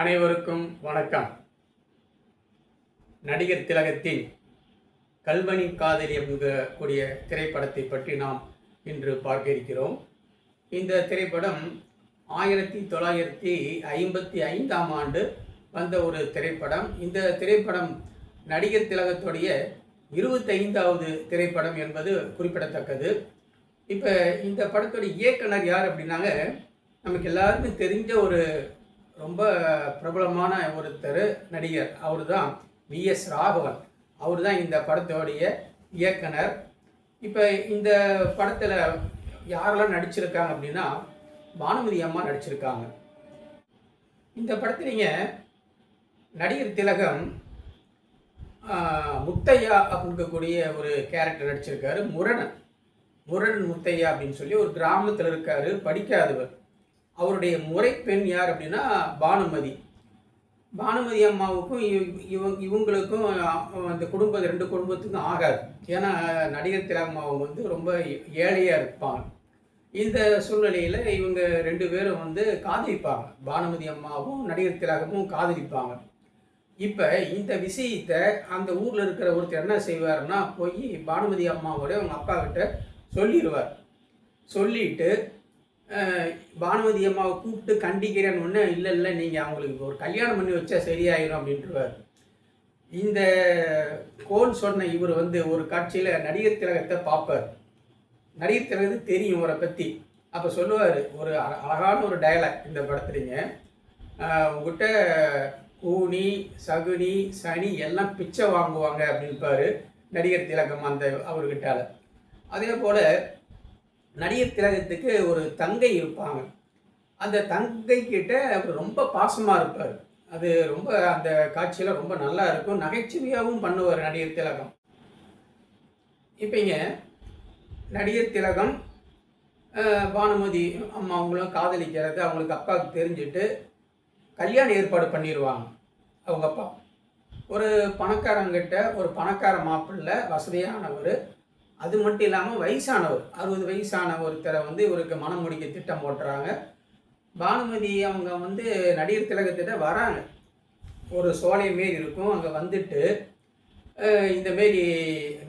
அனைவருக்கும் வணக்கம். நடிகர் திலகத்தின் கல்வனி காதலி கூடிய திரைப்படத்தை பற்றி நாம் இன்று பார்க்க இருக்கிறோம். இந்த திரைப்படம் ஆயிரத்தி தொள்ளாயிரத்தி ஐம்பத்தி ஐந்தாம் ஆண்டு வந்த ஒரு திரைப்படம். இந்த திரைப்படம் நடிகர் திலகத்துடைய இருபத்தைந்தாவது திரைப்படம் என்பது குறிப்பிடத்தக்கது. இப்போ இந்த படத்துடைய இயக்குனர் யார் அப்படின்னாங்க நமக்கு எல்லாருக்கும் தெரிஞ்ச ஒரு ரொம்ப பிரபலமான ஒருத்தர் நடிகர். அவர் தான் விஎஸ் ராகவன். அவர் தான் இந்த படத்தோடைய இயக்குனர். இப்போ இந்த படத்தில் யாரெல்லாம் நடிச்சிருக்காங்க அப்படின்னா பானுமதி அம்மா நடிச்சிருக்காங்க. இந்த படத்துலங்க நடிகர் திலகம் முத்தையா அப்படிங்கக்கூடிய ஒரு கேரக்டர் நடிச்சிருக்காரு. முரணன். முரணன் முத்தையா அப்படின்னு சொல்லி ஒரு கிராமத்தில் இருக்காரு படிக்காதவர். அவருடைய முறைப்பெண் யார் அப்படின்னா பானுமதி. பானுமதி அம்மாவுக்கும் இவங்க இவங்களுக்கும் அந்த குடும்பம் ரெண்டு குடும்பத்துக்கும் ஆகாது. ஏன்னா நடிகர் திலகம்மாவும் வந்து ரொம்ப ஏழையாக இருப்பாங்க. இந்த சூழ்நிலையில் இவங்க ரெண்டு பேரும் வந்து காதலிப்பாங்க. பானுமதி அம்மாவும் நடிகர் திலகமும் காதலிப்பாங்க. இப்போ இந்த விஷயத்தை அந்த ஊரில் இருக்கிற ஒருத்தர் என்ன செய்வார்னா போய் பானுமதி அம்மாவோட அவங்க அப்பா கிட்ட சொல்லிடுவார் சொல்லிட்டு பானுமதி அம்மாவை கூப்பிட்டு கண்டிக்கிறேன்னு ஒன்று இல்லை இல்லை நீங்கள் அவங்களுக்கு ஒரு கல்யாணம் பண்ணி வச்சா சரியாயிரும் அப்படின்ட்டுருவார் இந்த கோல் சொன்ன இவர் வந்து ஒரு காட்சியில் நடிகர் திலகத்தை பார்ப்பார். நடிகர் திலகத்து தெரியும் இவரை பற்றி அப்போ சொல்லுவார் ஒரு அழகான ஒரு டயலாக் இந்த படத்துலேங்க. உங்ககிட்ட கூனி சகுனி சனி எல்லாம் பிச்சை வாங்குவாங்க அப்படின்பாரு நடிகர் திலகம் அந்த அவர்கிட்டால. அதே போல் நடிகர் திலகத்துக்கு ஒரு தங்கை இருப்பாங்க. அந்த தங்கை கிட்ட அவர் ரொம்ப பாசமாக இருப்பார். அது ரொம்ப அந்த காட்சியில் ரொம்ப நல்லா இருக்கும். நகைச்சுவையாகவும் பண்ணுவார் நடிகர் திலகம். இப்போங்க நடிகர் திலகம் பானுமதி அம்மா அவங்களும் காதலிக்கிறது அவங்களுக்கு அப்பாவுக்கு தெரிஞ்சுட்டு கல்யாண ஏற்பாடு பண்ணிடுவாங்க அவங்க அப்பா. ஒரு பணக்காரங்கிட்ட ஒரு பணக்கார மாப்பிள்ளை வசதியானவர். அது மட்டும் இல்லாமல் வயசானவர் அறுபது வயசான ஒருத்தரை வந்து இவருக்கு மனம் முடிக்க திட்டம் போட்டுறாங்க. பானுமதி அவங்க வந்து நடிகர் திலகத்திட்ட வராங்க. ஒரு சோலை மாரி இருக்கும் அங்கே வந்துட்டு இந்தமாரி இந்த மாரி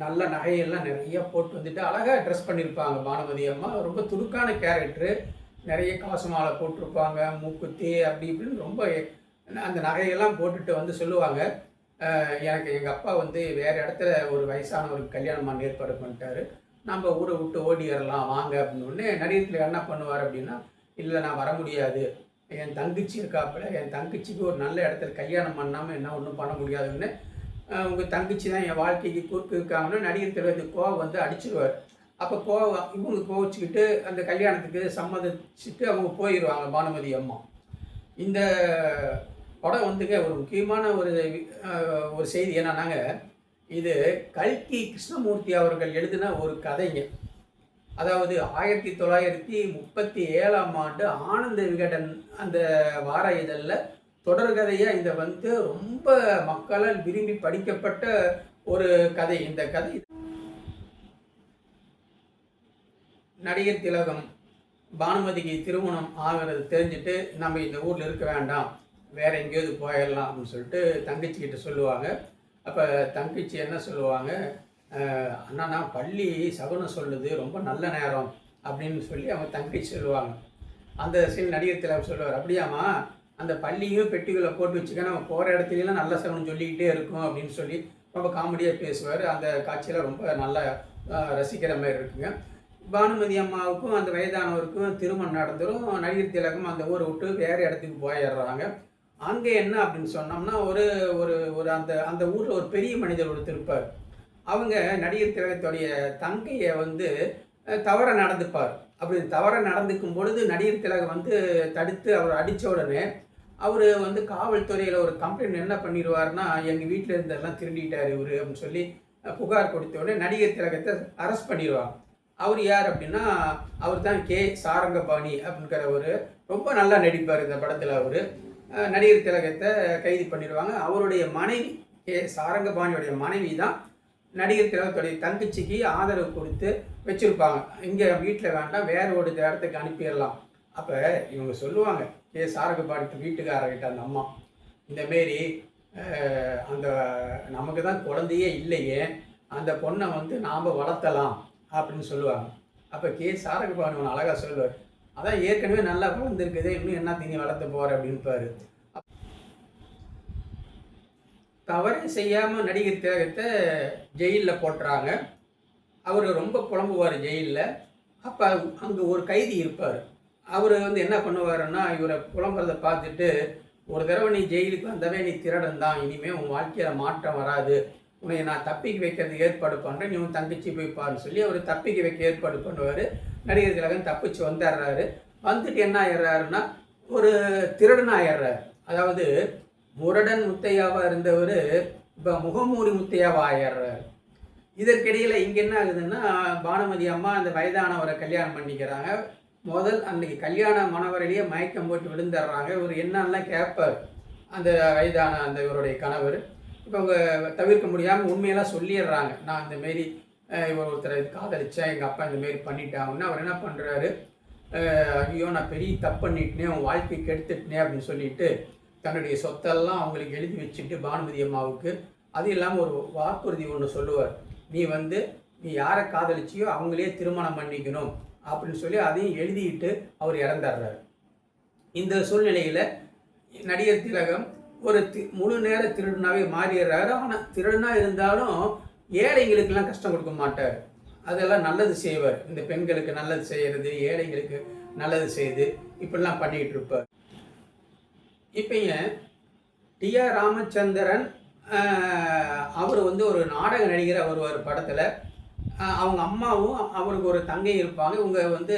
நல்ல நகையெல்லாம் நிறைய போட்டு வந்துட்டு அழகாக ட்ரெஸ் பண்ணியிருப்பாங்க பானுமதி அம்மா. ரொம்ப துடுக்கான கேரக்டரு நிறைய காசு மாலை போட்டிருப்பாங்க மூக்குத்தி அப்படி இப்படின்னு ரொம்ப அந்த நகையெல்லாம் போட்டுட்டு வந்து சொல்லுவாங்க. எனக்கு எங்கள் அப்பா வந்து வேறு இடத்துல ஒரு வயசானவருக்கு கல்யாணம் பண்ண ஏற்பாடு பண்ணிட்டாரு. நம்ம ஊரை விட்டு ஓடிடலாம் வாங்க அப்படின்னு உடனே நடிகத்தில் என்ன பண்ணுவார் அப்படின்னா இல்லை நான் வர முடியாது. என் தங்கச்சி இருக்காப்புல என் தங்கச்சிக்கு ஒரு நல்ல இடத்துல கல்யாணம் பண்ணாமல் என்ன ஒன்றும் பண்ண முடியாதுன்னு உங்கள் தங்கச்சி தான் என் வாழ்க்கைக்கு குறுக்கு இருக்காங்கன்னா நடிகர் திலகத்துக்கு கோவம் வந்து அடிச்சிருவார். அப்போ கோவம் இவங்க கோவச்சிக்கிட்டு அந்த கல்யாணத்துக்கு சம்மதிச்சுட்டு அவங்க போயிடுவாங்க பானுமதி அம்மா. இந்த படம் வந்துங்க ஒரு முக்கியமான ஒரு ஒரு செய்தி. என்னன்னாங்க இது கல்கி கிருஷ்ணமூர்த்தி அவர்கள் எழுதின ஒரு கதைங்க. அதாவது ஆயிரத்தி தொள்ளாயிரத்தி முப்பத்தி ஏழாம் ஆண்டு ஆனந்த விகடன் அந்த வார இதழில் தொடர்கதையாக இந்த வந்து ரொம்ப மக்களால் விரும்பி படிக்கப்பட்ட ஒரு கதை. இந்த கதை நடிகர் திலகம் பானுமதிக்கு திருமணம் ஆகிறது தெரிஞ்சுட்டு நம்ம இந்த ஊரில் இருக்க வேண்டாம். வேறு எங்கேயாவது போயிடலாம் அப்படின்னு சொல்லிட்டு தங்கச்சிக்கிட்ட சொல்லுவாங்க. அப்போ தங்கச்சி என்ன சொல்லுவாங்க? அண்ணா நான் பள்ளி சகுனம் சொல்லுது ரொம்ப நல்ல நேரம் அப்படின்னு சொல்லி அவங்க தங்கச்சி சொல்லுவாங்க. அந்த சீன் நடிகர் திலகம் சொல்லுவார் அப்படியாம்மா அந்த பள்ளியும் பெட்டிகளை போட்டு வச்சுக்க நம்ம போகிற இடத்துலலாம் நல்ல சகுனம் சொல்லிக்கிட்டே இருக்கும் அப்படின்னு சொல்லி ரொம்ப காமெடியாக பேசுவார். அந்த காட்சியில் ரொம்ப நல்லா ரசிக்கிற மாதிரி இருக்குங்க. பானுமதி அம்மாவுக்கும் அந்த வயதானவருக்கும் திருமணம் நடந்துடும் நடிகர் திலகம் அந்த ஊரை விட்டு வேறு இடத்துக்கு போயிடுறாங்க. அங்கே என்ன அப்படின்னு சொன்னோம்னா ஒரு ஒரு ஒரு அந்த அந்த ஊரில் ஒரு பெரிய மனிதர் ஒருத்தர் இருப்பார். அவங்க நடிகர் திலகத்துடைய தங்கையை வந்து தவற நடந்துப்பார். அப்படி தவற நடந்துக்கும் பொழுது நடிகர் திலகம் வந்து தடுத்து அவர் அடித்த உடனே அவர் வந்து காவல்துறையில் ஒரு கம்ப்ளைண்ட் என்ன பண்ணிடுவார்னா எங்கள் வீட்டில் இருந்தெல்லாம் திருண்டிட்டார் இவர் அப்படின்னு சொல்லி புகார் கொடுத்த உடனே நடிகர் திலகத்தை அரெஸ்ட் பண்ணிடுவாங்க அவர் யார் அப்படின்னா அவர் தான் கே. சாரங்கபாணி அப்படிங்கிற ஒரு ரொம்ப நல்லா நடிப்பார் இந்த படத்தில் அவர். நடிகர் திலகத்தை கைது பண்ணிடுவாங்க. அவருடைய மனைவி கே சாரங்கபாணியுடைய மனைவி தான் நடிகர் திலகத்துடைய தங்கச்சிக்கு ஆதரவு கொடுத்து வச்சுருப்பாங்க. இங்கே வீட்டில் வேண்டாம் வேற ஒரு இடத்துக்கு அனுப்பிடலாம். அப்போ இவங்க சொல்லுவாங்க கே சாரகபாடி வீட்டுக்காரர்கிட்ட அந்த அம்மா. இந்தமாரி அந்த நமக்கு தான் குழந்தையே இல்லையே. அந்த பொண்ணை வந்து நாம் வளர்த்தலாம். அப்படின்னு சொல்லுவாங்க. அப்போ கே சாரகபாணி அழகாக சொல்லுவார். அதான் ஏற்கனவே நல்லா வளர்ந்துருக்குது இன்னும் என்ன தீனி வளர்த்த போகிற அப்படின்பாரு தவறு செய்யாமல் நடிகர் திலகத்தை ஜெயிலில் போட்டுறாங்க. அவர் ரொம்ப புலம்புவார் ஜெயிலில். அப்போ அங்கே ஒரு கைதி இருப்பார். அவர் வந்து என்ன பண்ணுவாருன்னா இவரை புலம்புறதை பார்த்துட்டு ஒரு தடவை நீ ஜெயிலுக்கு வந்தவே நீ திருடன் தான் இனிமேல் உன் வாழ்க்கையில் மாற்றம் வராது. உன்னை நான் தப்பிக்க வைக்கிறதுக்கு ஏற்பாடு பண்ணுறேன் நீ உன் தங்கச்சி போய் பாருன்னு சொல்லி அவர் தப்பிக்க வைக்க ஏற்பாடு பண்ணுவார். நடிகர் திலகன் தப்பிச்சு வந்துடுறாரு. வந்துட்டு என்ன ஆயிடுறாருன்னா ஒரு திருடன் ஆயிடுறாரு. அதாவது முரடன் முத்தையாவாக இருந்தவர் இப்போ முகமூடி முத்தையாவாக ஆயிடுறாரு. இதற்கிடையில் இங்கே என்ன ஆகுதுன்னா பானுமதி அம்மா அந்த வயதானவரை கல்யாணம் பண்ணிக்கிறாங்க. முதல் அன்னைக்கு கல்யாண மணவரையிலேயே மயக்கம் போட்டு விழுந்துடுறாங்க. இவர் என்னெல்லாம் கேட்பார். அந்த வயதான அந்த இவருடைய கணவர். இப்போ அவங்க தவிர்க்க முடியாமல் உண்மையெல்லாம் சொல்லிடுறாங்க. நான் இந்தமாரி இவர் ஒருத்தரை காதலிச்சேன் எங்கள் அப்பா இந்தமாரி பண்ணிட்டாங்கன்னு அவர் என்ன பண்ணுறாரு ஐயோ நான் பெரிய தப்பு பண்ணிட்டேனே உன் வாழ்க்கை கெடுத்துட்டேன் அப்படின்னு சொல்லிட்டு தன்னுடைய சொத்தெல்லாம் அவங்களுக்கு எழுதி வச்சுட்டு பானுமதி அம்மாவுக்கு அது இல்லாமல் ஒரு வாக்குறுதி ஒன்று சொல்லுவார். நீ வந்து நீ யாரை காதலிச்சியோ அவங்களே திருமணம் பண்ணிக்கணும் அப்படின்னு சொல்லி அதையும் எழுதிட்டு அவர் இறந்துடுறாரு. இந்த சூழ்நிலையில் நடிகர் திலகம் ஒரு தி முழு நேர திருடனாகவே மாறிடுறாரு. ஆனால் திருடனாக இருந்தாலும் ஏழைங்களுக்கெல்லாம் கஷ்டம் கொடுக்க மாட்டார். அதெல்லாம் நல்லது செய்வார். இந்த பெண்களுக்கு நல்லது செய்கிறது ஏழைங்களுக்கு நல்லது செய்து இப்படிலாம் பண்ணிகிட்டு இருப்பார். இப்போ டி ஆர் ராமச்சந்திரன் அவர் வந்து ஒரு நாடக நடிகர் அவர் ஒரு படத்தில் அவங்க அம்மாவும் அவருக்கு ஒரு தங்கை இருப்பாங்க. இவங்க வந்து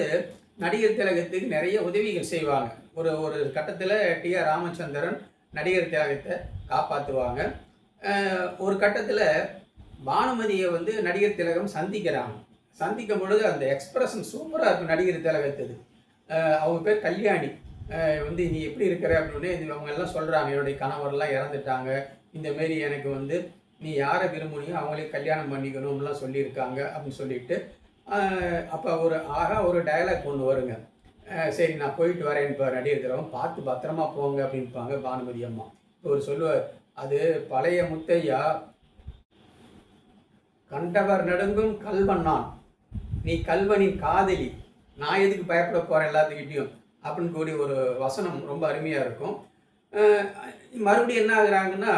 நடிகர் திலகத்துக்கு நிறைய உதவிகள் செய்வாங்க. ஒரு ஒரு கட்டத்தில் டி ஆர் ராமச்சந்திரன் நடிகர் திலகத்தை காப்பாற்றுவாங்க ஒரு கட்டத்தில் பானுமதியை வந்து நடிகர் திலகம் சந்திக்கிறாங்க. சந்திக்கும் பொழுது அந்த எக்ஸ்பிரஷன் சூப்பராக இருக்கும் நடிகர் திலகத்தது அவங்க பேர் கல்யாணி. வந்து நீ எப்படி இருக்கிற? அப்படின்னு இது அவங்க எல்லாம் சொல்கிறாங்க என்னுடைய கணவர்லாம் இறந்துட்டாங்க. இந்தமாரி எனக்கு வந்து நீ யாரை விரும்புனியோ அவங்களே கல்யாணம் பண்ணிக்கணும்லாம் சொல்லியிருக்காங்க அப்படின்னு சொல்லிட்டு அப்போ ஒரு ஆகா ஒரு டயலாக் ஒன்று வருங்க. சரி நான் போயிட்டு இப்போ நடிகர் பார்த்து பத்திரமா போங்க அப்படின்பாங்க பானுமதி அம்மா. இப்போ ஒரு சொல்லுவார் அது பழைய முத்தையா கண்டவர் நடுங்கும் கல்வன் நீ கல்வனின் காதலி. நான் எதுக்கு பயப்பட போகிறேன் எல்லாத்துக்கிட்டையும்? அப்படின்னு கூடிய ஒரு வசனம் ரொம்ப அருமையாக இருக்கும். மறுபடியும் என்ன ஆகுறாங்கன்னா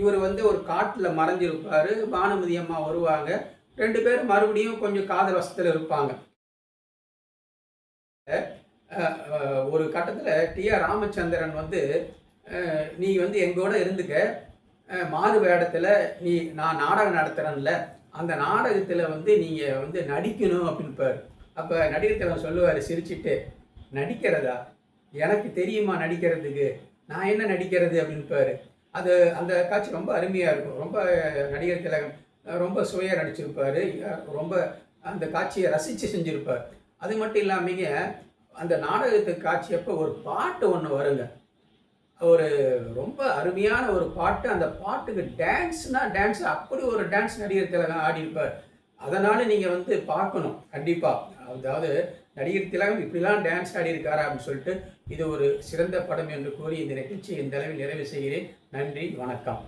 இவர் வந்து ஒரு காட்டில் மறைஞ்சிருப்பார். பானுமதி அம்மா வருவாங்க. ரெண்டு பேரும் மறுபடியும் கொஞ்சம் காதல் வசத்தில் இருப்பாங்க. ஒரு கட்டத்தில் டி ஆர் ராமச்சந்திரன் வந்து நீ வந்து எங்கூட இருந்துக்க. மாறு வேடத்தில் நீ நான் நாடகம் நடத்துகிறேன்ல அந்த நாடகத்தில் வந்து நீங்கள் வந்து நடிக்கணும் அப்படின்பார் அப்போ நடிகர் சொல்லுவார் சிரிச்சுட்டு நடிக்கிறதா? எனக்கு தெரியுமா நடிக்கிறதுக்கு? நான் என்ன நடிக்கிறது? அப்படின்பார் அது அந்த காட்சி ரொம்ப அருமையாக இருக்கும். ரொம்ப நடிகர் திலகம் ரொம்ப சுவையாக நடிச்சிருப்பார். ரொம்ப அந்த காட்சியை ரசித்து செஞ்சுருப்பார். அது மட்டும் இல்லாமல் அந்த நாடகத்து காட்சி அப்போ ஒரு பாட்டு ஒன்று வருங்க. ஒரு ரொம்ப அருமையான ஒரு பாட்டு. அந்த பாட்டுக்கு டான்ஸ்னால் டான்ஸ் அப்படி ஒரு டான்ஸ் நடிகர் திலகம் ஆடியிருப்பார் அதனால் நீங்கள் வந்து பார்க்கணும் கண்டிப்பாக அதாவது நடிகர் திலகம் இப்படிலாம் டான்ஸ் ஆடியிருக்காரா அப்படின்னு சொல்லிட்டு இது ஒரு சிறந்த படம் என்று கூறி இந்த நிகழ்ச்சியை இந்த அளவில் நிறைவு செய்கிறேன். நன்றி வணக்கம்.